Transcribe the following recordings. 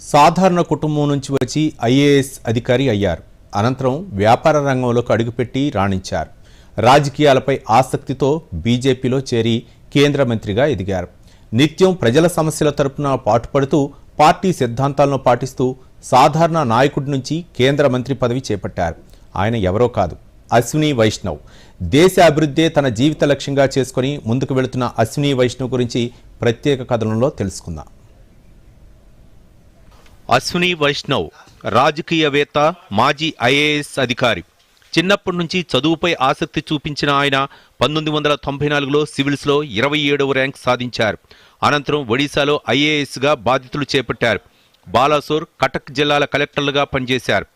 సాధారణ కుటుంబం నుంచి వచ్చి ఐఏఎస్ అధికారి అయ్యారు. అనంతరం వ్యాపార రంగంలోకి అడుగుపెట్టి రాణించారు. రాజకీయాలపై ఆసక్తితో బీజేపీలో చేరి కేంద్ర మంత్రిగా ఎదిగారు. నిత్యం ప్రజల సమస్యల తరపున పాటుపడుతూ పార్టీ సిద్ధాంతాలను పాటిస్తూ సాధారణ నాయకుడి నుంచి కేంద్ర మంత్రి పదవి చేపట్టారు. ఆయన ఎవరో కాదు అశ్విని వైష్ణవ్. దేశ అభివృద్ధే తన జీవిత లక్ష్యంగా చేసుకొని ముందుకు వెళుతున్న అశ్విని వైష్ణవ్ గురించి ప్రత్యేక కథనంలో తెలుసుకుందాం. అశ్విని వైష్ణవ్ రాజకీయవేత్త మాజీ ఐఏఎస్ అధికారి. చిన్నప్పటి నుంచి చదువుపై ఆసక్తి చూపించిన ఆయన పంతొమ్మిది వందల తొంభై నాలుగులో సివిల్స్లో ఇరవై ఏడవ ర్యాంక్ సాధించారు. అనంతరం ఒడిశాలో ఐఏఎస్గా బాధ్యతలు చేపట్టారు. బాలాసోర్ కటక్ జిల్లాల కలెక్టర్లుగా పనిచేశారు.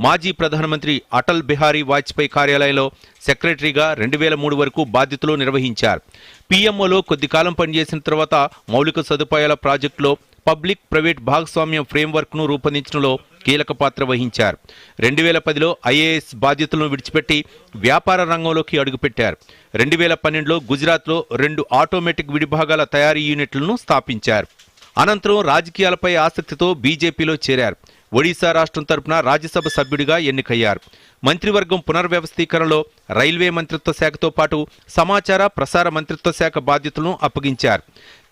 మాజీ ప్రధానమంత్రి అటల్ బిహారీ వాజ్పేయి కార్యాలయంలో సెక్రటరీగా రెండు వేల మూడు వరకు బాధ్యతలు నిర్వహించారు. పీఎంఓలో కొద్ది కాలం పనిచేసిన తర్వాత మౌలిక సదుపాయాల ప్రాజెక్టులో పబ్లిక్ ప్రైవేట్ భాగస్వామ్యం ఫ్రేమ్వర్క్ను రూపొందించడంలో కీలక పాత్ర వహించారు. రెండు వేల పదిలో ఐఏఎస్ బాధ్యతలను విడిచిపెట్టి వ్యాపార రంగంలోకి అడుగుపెట్టారు. రెండు వేల పన్నెండులో గుజరాత్లో రెండు ఆటోమేటిక్ విడిభాగాల తయారీ యూనిట్లను స్థాపించారు. అనంతరం రాజకీయాలపై ఆసక్తితో బీజేపీలో చేరారు. ఒడిశా రాష్ట్రం తరపున రాజ్యసభ సభ్యుడిగా ఎన్నికయ్యారు. మంత్రివర్గం పునర్వ్యవస్థీకరణలో రైల్వే మంత్రిత్వ శాఖతో పాటు సమాచార ప్రసార మంత్రిత్వ శాఖ బాధ్యతలను అప్పగించారు.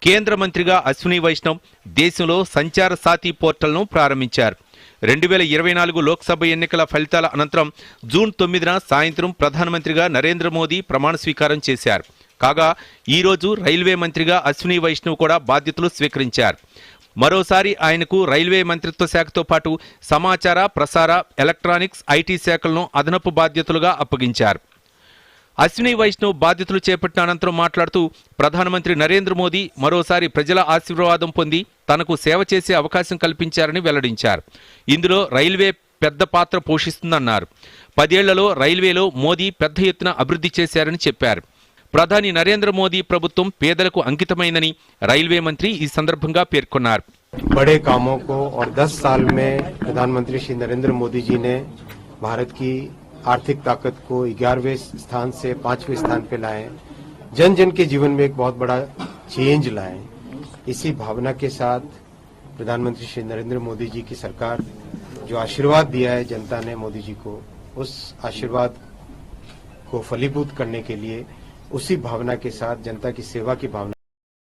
కేంద్ర మంత్రిగా అశ్విని వైష్ణవ్ దేశంలో సంచార సాతి పోర్టల్ను ప్రారంభించారు. రెండు వేల ఇరవై నాలుగు లోక్సభ ఎన్నికల ఫలితాల అనంతరం జూన్ తొమ్మిదిన సాయంత్రం ప్రధానమంత్రిగా నరేంద్ర మోదీ ప్రమాణ స్వీకారం చేశారు. కాగా ఈ రోజు రైల్వే మంత్రిగా అశ్విని వైష్ణవ్ కూడా బాధ్యతలు స్వీకరించారు. మరోసారి ఆయనకు రైల్వే మంత్రిత్వ శాఖతో పాటు సమాచార ప్రసార ఎలక్ట్రానిక్స్ ఐటీ శాఖలను అదనపు బాధ్యతలుగా అప్పగించారు. అశ్విని వైష్ణవ్ బాధ్యతలు చేపట్టిన అనంతరం మాట్లాడుతూ ప్రధానమంత్రి నరేంద్ర మోదీ మరోసారి ప్రజల ఆశీర్వాదం పొంది తనకు సేవ చేసే అవకాశం కల్పించారని వెల్లడించారు. ఇందులో రైల్వే పెద్ద పాత్ర పోషిస్తుందన్నారు. పదేళ్ళలో రైల్వేలో మోదీ పెద్ద ఎత్తున అభివృద్ధి చేశారని చెప్పారు. ప్రధాని నరేంద్ర మోదీ ప్రభుత్వం పేదలకు అంకితమైందని రైల్వే మంత్రి ఈ సందర్భంగా పేర్కొన్నారు बड़े कामों को और 10 साल में प्रधानमंत्री श्री नरेंद्र मोदी जी ने भारत की आर्थिक ताकत को 11वें स्थान से पांचवें स्थान पे लाए जन जन के जीवन में एक बहुत बड़ा चेंज लाए इसी भावना के साथ प्रधानमंत्री श्री नरेंद्र मोदी जी की सरकार जो आशीर्वाद दिया है जनता ने मोदी जी को उस आशीर्वाद को फलीभूत करने के लिए उसी भावना के साथ जनता की सेवा की भावना